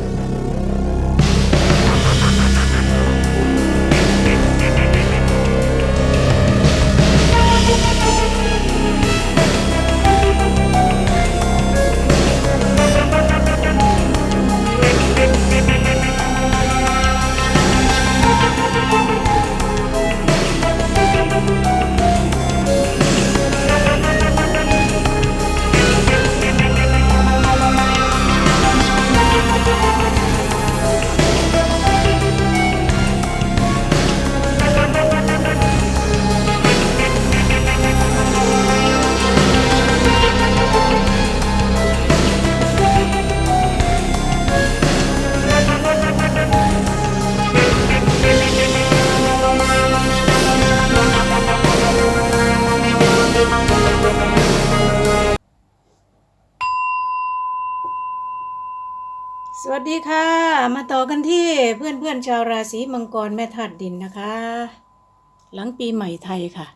ส มาต่อกันที่เพื่อนเพื่อนๆชาวราศีมังกรแม่ธาตุดินนะคะ หลังปีใหม่ไทยค่ะ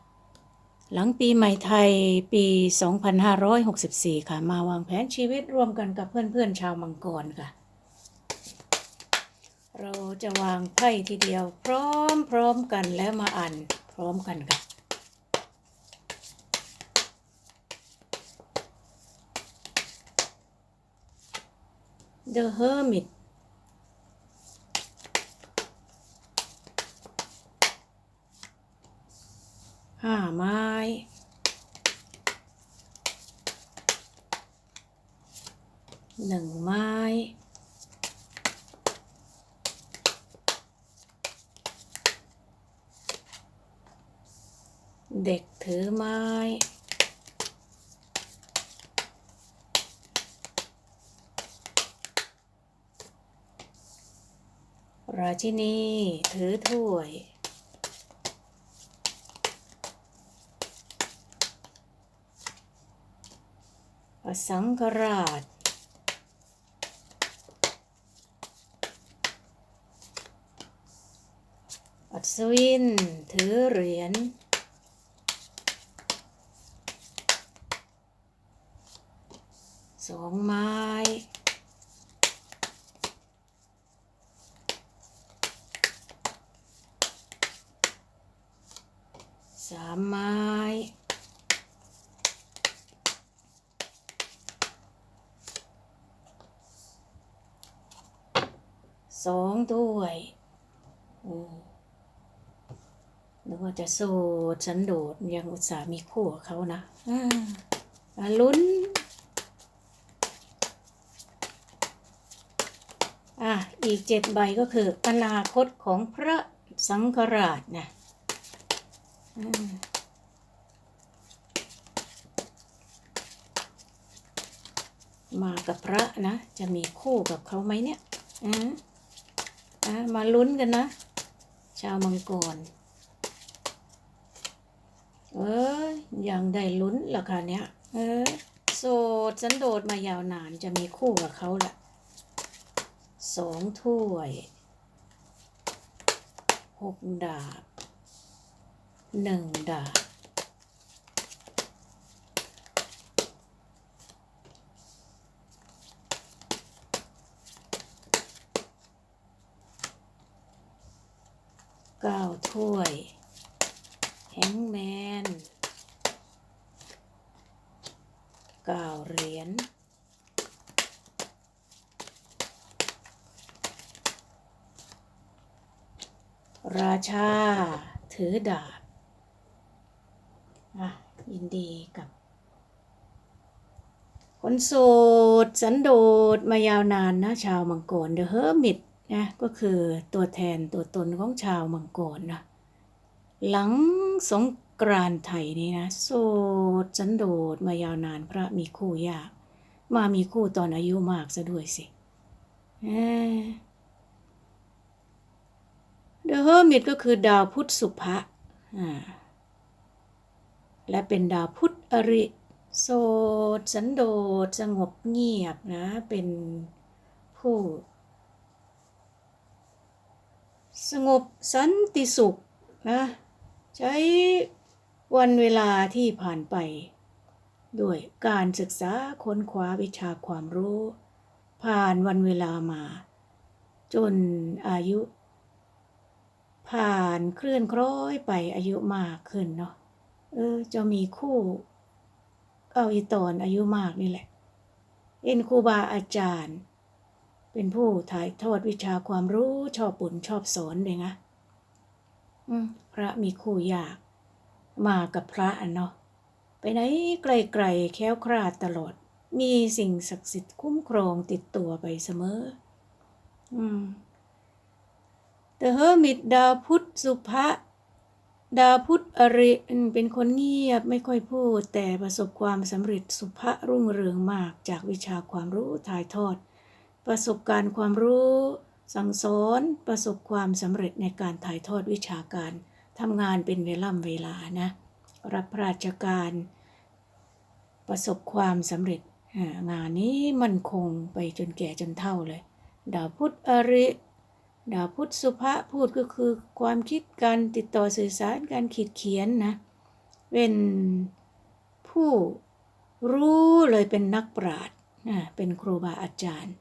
หลังปีใหม่ไทยปี 2564 ค่ะ มาวางแผนชีวิตร่วมกันกับเพื่อนเพื่อนๆชาวมังกรค่ะ เราจะวางไพ่ทีเดียวพร้อมพร้อมๆกันแล้วมาอ่านพร้อมกันค่ะ The Hermit ห้าไม้หนึ่งไม้เด็กถือไม้ ราชินีถือถ้วย สังฆราช อัศวิน ถือเหรียญ สองไม้สามไม้ สองถ้วยโอ้นึกว่าจะโสดฉันโดดยังอุตส่าห์มีคู่กับเขานะอ่าลุ้น อะ อีกเจ็ดใบก็คืออนาคตของพระสังฆราชนะมากับพระนะ จะมีคู่กับเขาไหมเนี่ยอ่า อ่ามาลุ้นกันนะ ชาวมังกร เอ้ยยังได้ลุ้นราคาเนี้ยเออโสดสันโดษมายาวนานจะมีคู่กับเขาละสองถ้วยหกดาบหนึ่งดาบ เก้าถ้วยแฮงแมนเก้าเหรียญราชา ถือดาบอะยินดีกับ คนโสด สันโดษมายาวนานนะ ชาวมังกร The Hermit นะก็คือตัวแทนตัวตนของชาวมังกรนะหลังสงกรานไทยนี่นะโสดสันโดษมายาวนานพระมีคู่ยาก มามีคู่ตอนอายุมากซะด้วยสิเอ้อ The Hermit ก็คือดาวพุธสุภะและเป็นดาวพุธอริ โสดสันโดษสงบเงียบนะ เป็นผู้ สงบสันติสุขนะใช้วันเวลาที่ผ่านไป ด้วยการศึกษาค้นคว้าวิชาความรู้ ผ่านวันเวลามา จนอายุ ผ่านเคลื่อนคล้อยไปอายุมากขึ้นเนาะเออจะมีคู่ เอาอีตอนอายุมากนี่แหละเป็นครูบาอาจารย์ เป็นผู้ถ่ายทอดวิชาความรู้ชอบปุ่นชอบสอนเลยนะอืมพระมีคู่ยาก มากับพระอะเนาะไปไหนไกลๆแค้วคลาดตลอด มีสิ่งศักดิ์สิทธิ์คุ้มครองติดตัวไปเสมอ อืม The Hermit ดาวพุทธสุภะดาวพุทธอริเป็นคนเงียบไม่ค่อยพูด แต่ประสบความสำเร็จสุภะรุ่งเรืองมากจากวิชาความรู้ถ่ายทอด ประสบการณ์ความรู้ สั่งสอนประสบความสำเร็จในการถ่ายทอดวิชาการทำงานเป็นเวล่ำเวลานะรับพระราชการ ประสบความสำเร็จงานนี้มันคงไปจนแก่จนเฒ่าเลย ดาวพุธอริดาวพุธสุภะพูดก็คือความคิดการติดต่อสื่อสารการขีดเขียนนะ เป็นผู้รู้เลยเป็นนักปราชญ์เป็นครูบาอาจารย์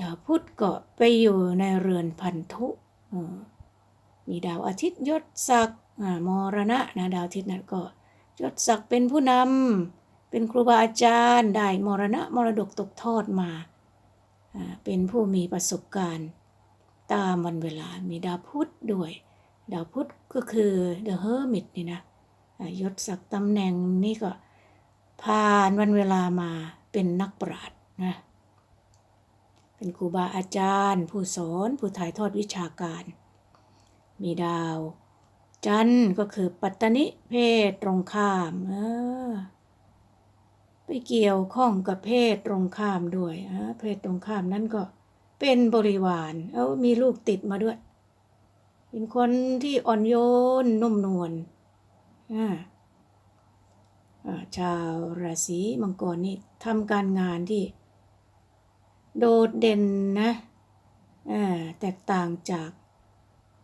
ดาวพุธก็ไปอยู่ในเรือนพันธุมีดาวอาทิตย์ยศศักดิ์มรณะนะดาวอาทิตย์นั้นก็ยศศักดิ์เป็นผู้นำเป็นครูบาอาจารย์ได้มรณะมรดกตกทอดมาเป็นผู้มีประสบการณ์ตามวันเวลามีดาวพุธด้วย ดาวพุธก็คือ The Hermit นี่นะยศศักดิ์ตำแหน่งนี่ก็ผ่านวันเวลามาเป็นนักปราชญ์นะ เป็นครูบาอาจารย์ ผู้สอนผู้ถ่ายทอดวิชาการ มีดาว จันทร์ก็คือปัตตนิเพศตรงข้ามเออไปเกี่ยวข้องกับเพศตรงข้ามด้วยอ่าเพศตรงข้ามนั่นก็เป็นบริวารเอามีลูกติดมาด้วย เป็นคนที่อ่อนโยนนุ่มนวลออ่าชาวราศีมังกรนี่ทำการงานที่ โดดเด่นนะอ่าแตกต่างจาก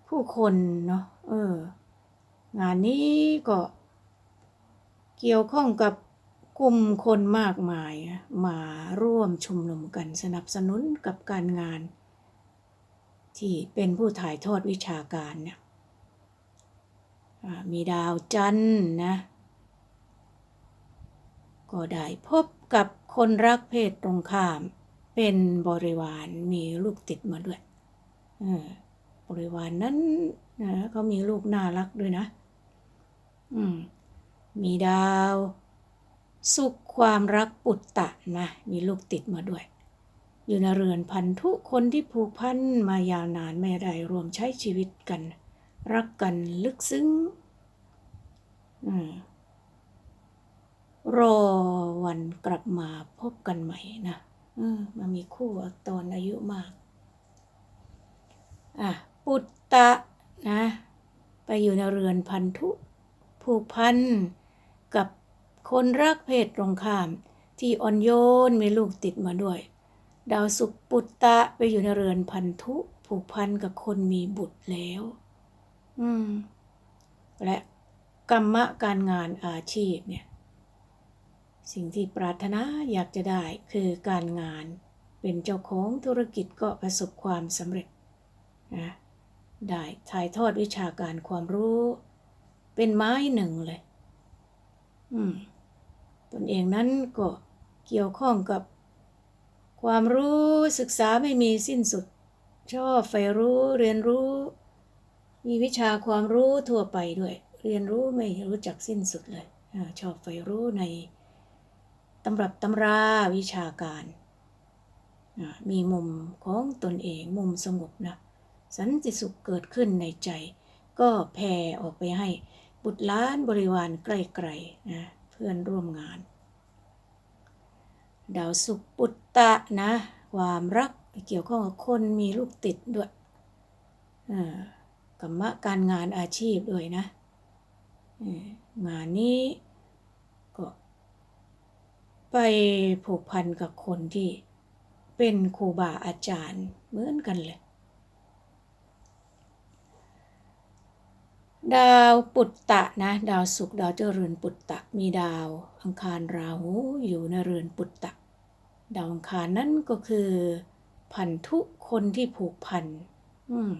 ผู้คนเนาะเออ งานนี้ก็เกี่ยวข้องกับกลุ่มคนมากมายมาร่วมชุมนุมกันสนับสนุนกับการงาน ที่เป็นผู้ถ่ายทอดวิชาการเนี่ยมีดาวจันทร์นะ ก็ได้พบกับคนรักเพศตรงข้าม เป็นบริวารมีลูกติดมาด้วยเออบริวารนนั้นนะเขามีลูกน่ารักด้วยนะ อืม มีดาว สุขความรักปุตตะนะ มีลูกติดมาด้วย อยู่ในเรือนพันธุคนที่ผูกพันมายาวนานไม่ได้รวมใช้ชีวิตกัน รักกันลึกซึ้งอืมรอวันกลับมาพบกันใหม่นะ มามีคู่ตอนอายุมาก อะ ปุตตะนะ ไปอยู่ในเรือนพันธุ ผูกพันกับคนรักเพศตรงข้าม ที่อ่อนโยนมีลูกติดมาด้วย ดาวสุขปุตตะไปอยู่ในเรือนพันธุ ผูกพันกับคนมีบุตรแล้ว อืม และกรรมะการงานอาชีพเนี่ย สิ่งที่ปรารถนาอยากจะได้คือการงาน เป็นเจ้าของธุรกิจก็ประสบความสำเร็จนะได้ถ่ายทอดวิชาการความรู้ เป็นไม้หนึ่งเลย อืมตนเองนั้นก็เกี่ยวข้องกับ ความรู้ศึกษาไม่มีสิ้นสุด ชอบใฝ่รู้เรียนรู้ มีวิชาความรู้ทั่วไปด้วย เรียนรู้ไม่รู้จักสิ้นสุดเลย ชอบใฝ่รู้ใน ตำรับตำราวิชาการ มีมุมของตนเองมุมสงบนะสันติสุขเกิดขึ้นในใจ ก็แผ่ออกไปให้บุตรล้านบริวารใกล้ๆนะเพื่อนร่วมงาน ดาวสุขปุตตะนะ ความรักเกี่ยวข้องกับคนมีลูกติดด้วยกรรมะการงานอาชีพด้วยนะงานนี้ก็ ไปผูกพันกับคนที่เป็นครูบาอาจารย์เหมือนกันเลย ดาวปุตตะนะ ดาวศุกร์ดาวเจริญปุตตะ มีดาวอังคารราหูอยู่ในเรือนปุตตะ ดาวอังคารนั้นก็คือพันธุคนที่ผูกพันอืม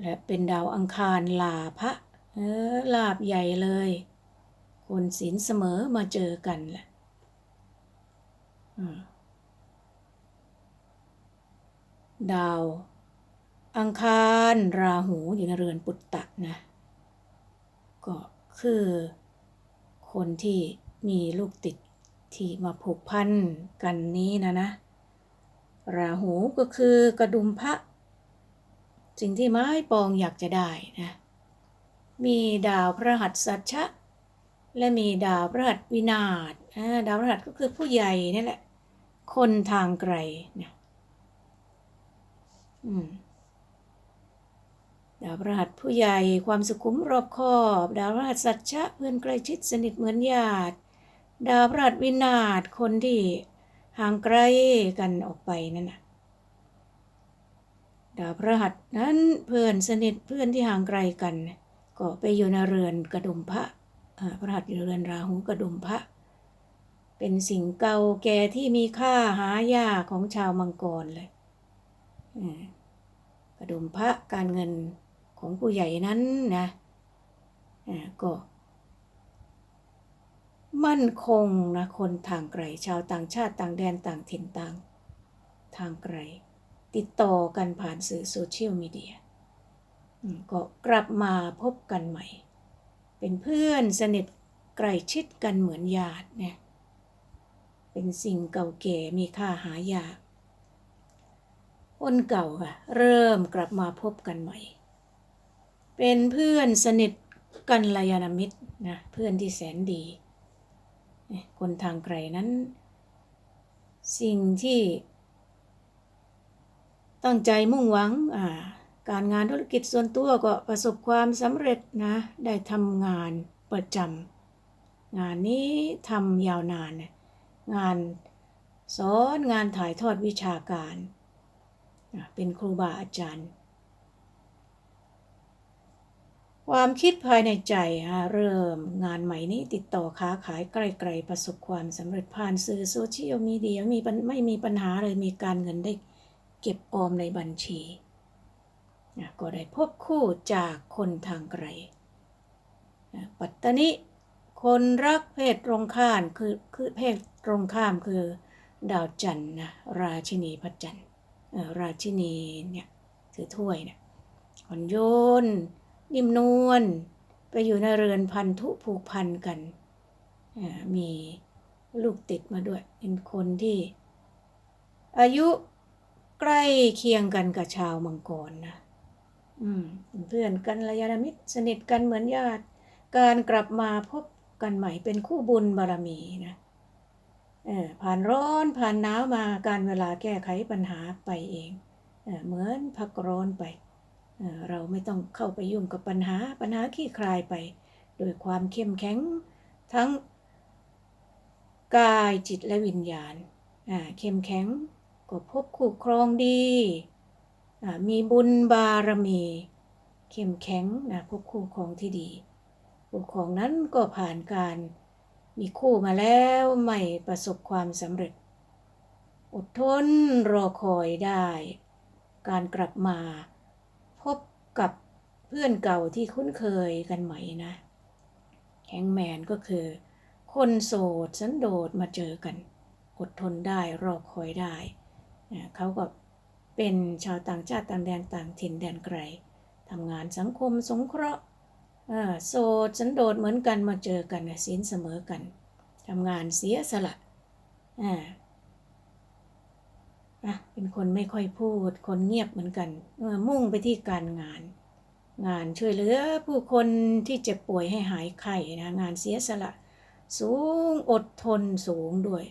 และเป็นดาวอังคารลาพระเออลาบใหญ่เลย คนศีลเสมอมาเจอกันแหละดาว อังคารราหูอยู่ในเรือนปุตตะนะ ก็คือ คนที่มีลูกติดที่มาผูกพันกันนี้นะนะ ราหูก็คือกระดุมพระสิ่งที่ไม้ปองอยากจะได้นะ มีดาวพระหัสสัชะ และมีดาวพระหัสวินาศดาวพระหัสก็คือผู้ใหญ่นี่แหละ คนทางไกลนะดาวพระหัสผู้ใหญ่ความสุขุมรอบคอบ ดาวพระหัสสัจฉะเพื่อนใกล้ชิดสนิทเหมือนญาติ ดาวพระหัสวินาศคนที่ห่างไกลกันออกไปนั่นนะดาวพระหัสนั้นเพื่อนสนิทเพื่อนที่ห่างไกลกัน ก็ไปอยู่ในเรือนกระดุมพระ พระหัสอยู่เรือนราหูกระดุมพระ เป็นสิ่งเก่าแก่ที่มีค่าหายากของชาวมังกรเลยกระดุมพระการเงินของผู้ใหญ่นั้นนะก็ มั่นคงนะคนทางไกล ชาวต่างชาติต่างแดนต่างถิ่นต่าง ทางไกล ติดต่อกันผ่านสื่อโซเชียลมีเดียก็กลับมาพบกันใหม่ เป็นเพื่อนสนิทใกล้ชิดกันเหมือนญาติเนี่ยเป็นสิ่งเก่าแก่มีค่าหายาก คนเก่าค่ะ เริ่มกลับมาพบกันใหม่ เป็นเพื่อนสนิทกันลายานามิตรนะเพื่อนที่แสนดี คนทางไกลนั้น สิ่งที่ตั้งใจมุ่งหวัง การงานธุรกิจส่วนตัวก็ประสบความสำเร็จนะ ได้ทำงานประจำงานนี้ทำยาวนาน งานสอนงานถ่ายทอดวิชาการ เป็นครูบาอาจารย์ ความคิดภายในใจเริ่มงานใหม่นี้ติดต่อค้าขายไกลๆประสบความสำเร็จผ่านสื่อโซเชียลมีเดียมีไม่มีปัญหาเลยมีการเงินได้เก็บออมในบัญชี ก็ได้พบคู่จากคนทางไกล ปัตตานิคนรักเพศตรงข้ามคือคือเพศตรงข้ามคือดาวจันทร์นะราชินีพระจันทร์ราชินีเนี่ยถือถ้วยเนี่ยอ่อนโยน นิ่มนวลไปอยู่ในเรือนพันธุผูกพันกัน มีลูกติดมาด้วย เป็นคนที่ อายุใกล้เคียงกันกับชาวมังกรนะ เพื่อนกันระยะมิตรสนิทกันเหมือนญาติ การกลับมาพบกันใหม่เป็นคู่บุญบารมีนะผ่านร้อนผ่านหนาวมาการเวลาแก้ไขปัญหาไปเองเอเหมือนพักร้อนไปเเราไม่ต้องเข้าไปยุ่งกับปัญหาปัญหาขี้คลายไป โดยความเข้มแข็งทั้งกายจิตและวิญญาณเข้มแข็งก็พบคู่ครองดี มีบุญบารมีเข้มแข็งนะพบคู่ครองที่ดีคู่ครองนั้นก็ผ่านการมีคู่มาแล้วไม่ประสบความสำเร็จ อดทนรอคอยได้ การกลับมาพบกับเพื่อนเก่าที่คุ้นเคยกันใหม่นะแฮงแมนก็คือ คนโสดสันโดษมาเจอกัน อดทนได้รอคอยได้ เขาก็ เป็นชาวต่างชาติต่างแดนต่างถิ่นแดนไกลทำงานสังคมสงเคราะห์โสดสันโดษเหมือนกันมาเจอกันศีลเสมอกันทำงานเสียสละอ่าเป็นคนไม่ค่อยพูด คนเงียบเหมือนกัน มุ่งไปที่การงาน งานช่วยเหลือผู้คนที่เจ็บป่วยให้หายไข้นะ งานเสียสละ สูงอดทนสูงด้วย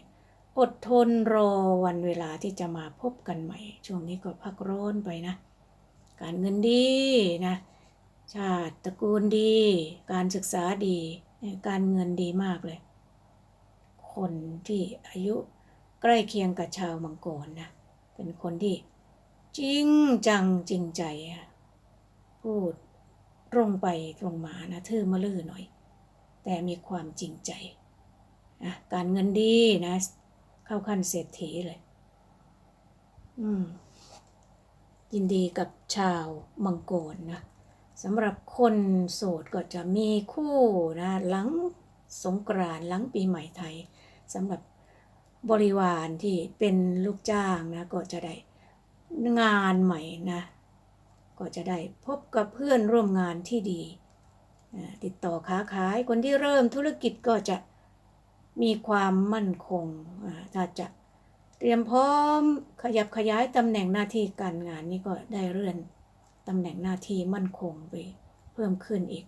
อดทนรอวันเวลาที่จะมาพบกันใหม่ ช่วงนี้ก็พักร้อนไปนะ การเงินดีนะ ชาติตระกูลดี การศึกษาดี การเงินดีมากเลย คนที่อายุใกล้เคียงกับชาวมังกรนะ เป็นคนที่จริงจังจริงใจ พูดตรงไปตรงมานะทื่อมาลือหน่อย แต่มีความจริงใจนะการเงินดีนะ เข้าขั้นเศรษฐีเลย อืม ยินดีกับชาวมังกรนะสำหรับคนโสดก็จะมีคู่นะหลังสงกรานต์หลังปีใหม่ไทยสำหรับบริวารที่เป็นลูกจ้างนะก็จะได้งานใหม่นะ ก็จะได้พบกับเพื่อนร่วมงานที่ดี ติดต่อค้าขายคนที่เริ่มธุรกิจก็จะ มีความมั่นคงอ่าถ้าจะเตรียมพร้อมขยับขยายตำแหน่งหน้าที่การงานนี่ก็ได้เลื่อนตำแหน่งหน้าที่มั่นคงไปเพิ่มขึ้นอีก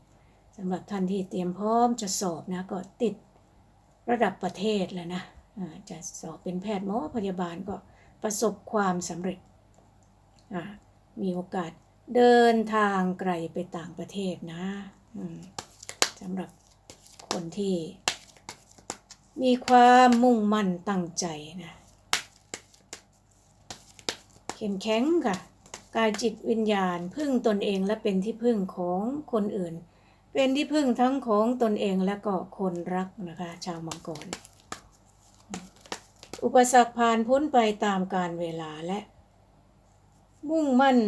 สำหรับท่านที่เตรียมพร้อมจะสอบนะก็ติดระดับประเทศแล้วนะอ่าจะสอบเป็นแพทย์หมอพยาบาลก็ประสบความสำเร็จอ่ามีโอกาสเดินทางไกลไปต่างประเทศนะอืมสำหรับคนที่ มีความมุ่งมั่นตั้งใจนะ เข้มแข็งค่ะ กายจิตวิญญาณพึ่งตนเองและเป็นที่พึ่งของคนอื่น เป็นที่พึ่งทั้งของตนเองและก็คนรักนะคะ ชาวมังกร อุปสรรคผ่านพ้นไปตามการเวลาและ มุ่งมั่น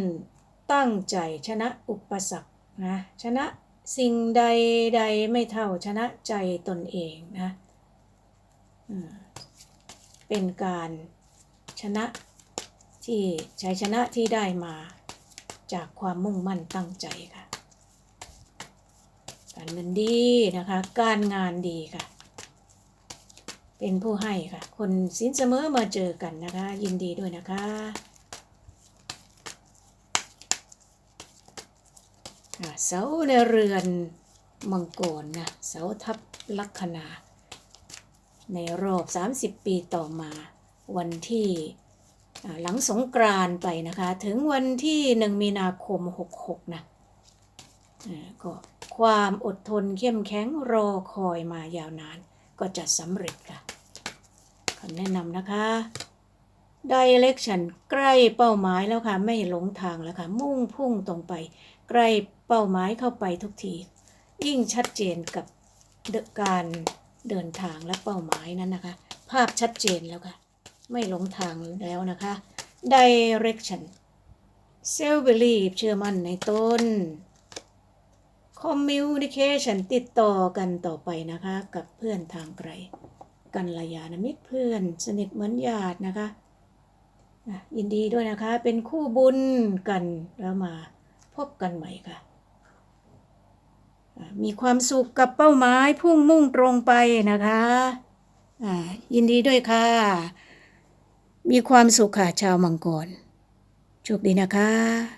ตั้งใจชนะอุปสรรคนะ ชนะสิ่งใดใดไม่เท่าชนะใจตนเองนะ เป็นการชนะที่ชัยชนะที่ได้มาจากความมุ่งมั่นตั้งใจค่ะ การเงินดีนะคะ การงานดีค่ะ เป็นผู้ให้ค่ะ คนสินเสมอมาเจอกันนะคะ ยินดีด้วยนะคะเสาในเรือนมังกรนะเสาทับลัคนา ในรอบ 30 ปีต่อมา วันที่หลังสงกรานไปนะคะ ถึงวันที่ 1 มีนาคม 66 นะอ่าก็ความอดทนเข้มแข็งรอคอยมายาวนาน ก็จะสำเร็จค่ะคำแนะนำนะคะ Direction ใกล้เป้าหมายแล้วค่ะ ไม่หลงทางแล้วค่ะ มุ่งพุ่งตรงไป ใกล้เป้าหมายเข้าไปทุกที ยิ่งชัดเจนกับเดการ เดินทางและเป้าหมายนั้นนะคะ ภาพชัดเจนแล้วค่ะ ไม่หลงทางแล้วนะคะ direction self belief เชื่อมั่นในตน communication ติดต่อกันต่อไปนะคะ กับเพื่อนทางไกล กัลยาณมิตรเพื่อนสนิทเหมือนญาตินะคะยินดีด้วยนะคะ เป็นคู่บุญกันแล้วมาพบกันใหม่ค่ะ มีความสุขกับเป้าหมายพุ่งมุ่งตรงไปนะคะอ่ายินดีด้วยค่ะ มีความสุขค่ะชาวมังกรโชคดีนะคะ